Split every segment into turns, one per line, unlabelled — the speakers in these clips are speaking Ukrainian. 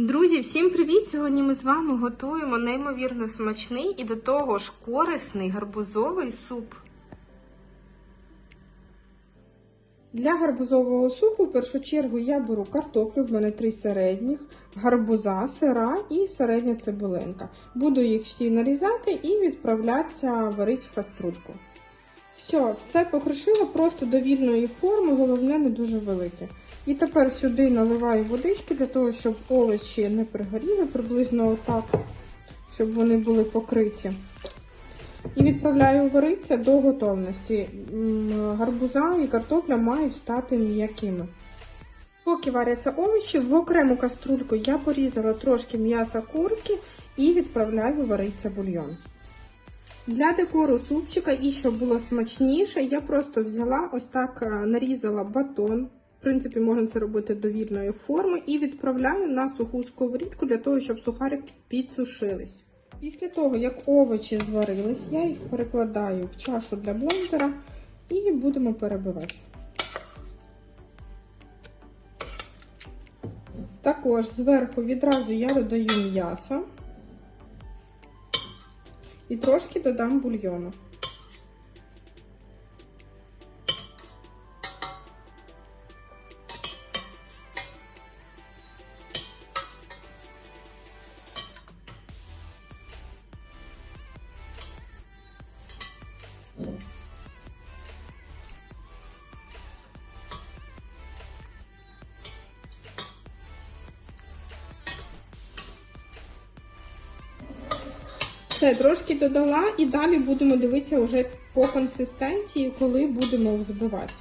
Друзі, всім привіт! Сьогодні ми з вами готуємо неймовірно смачний і до того ж корисний гарбузовий суп. Для гарбузового супу в першу чергу я беру картоплю, в мене три середніх, гарбуза, сира і середня цибулинка. Буду їх всі нарізати і відправлятися варити в каструльку. Все, все покришила просто до вільної форми, головне не дуже велике. І тепер сюди наливаю водички для того, щоб овочі не пригоріли, приблизно отак, щоб вони були покриті. І відправляю варитися до готовності. Гарбуза і картопля мають стати м'якими. Поки варяться овочі, в окрему каструльку я порізала трошки м'яса курки і відправляю варитися бульйон. Для декору супчика і щоб було смачніше, я просто взяла ось так е, нарізала батон. В принципі, можна це робити до вільної форми і відправляю на суху сковорідку для того, щоб сухарики підсушились. Після того, як овочі зварились, я їх перекладаю в чашу для блендера і будемо перебивати. Також зверху відразу я додаю м'ясо і трошки додам бульйону. Все, трошки додала і далі будемо дивитися вже по консистенції, коли будемо взбивати.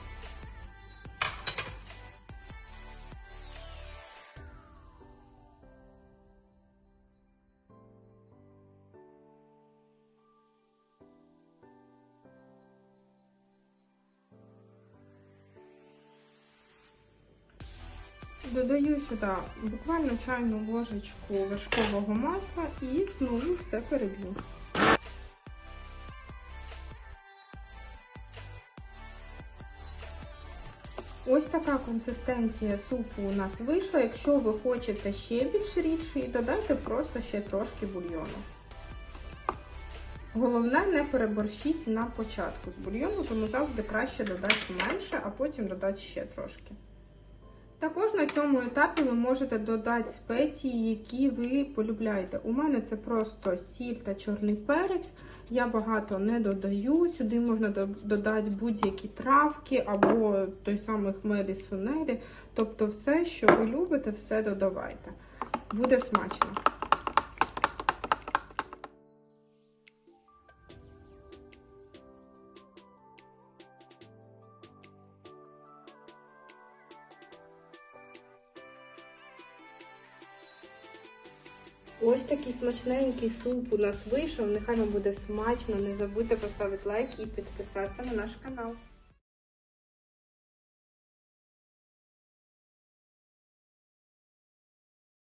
Додаю сюди буквально чайну ложечку вершкового масла і знову все переб'ю. Ось така консистенція супу у нас вийшла. Якщо ви хочете ще більш рідший, додайте просто ще трошки бульйону. Головне не переборщіть на початку з бульйону, тому завжди краще додати менше, а потім додати ще трошки. Також на цьому етапі ви можете додати спеції, які ви полюбляєте. У мене це просто сіль та чорний перець. Я багато не додаю. Сюди можна додати будь-які травки або той самий хмелі сунелі. Тобто все, що ви любите, все додавайте. Буде смачно. Ось такий смачненький суп у нас вийшов. Нехай вам буде смачно. Не забудьте поставити лайк і підписатися на наш канал.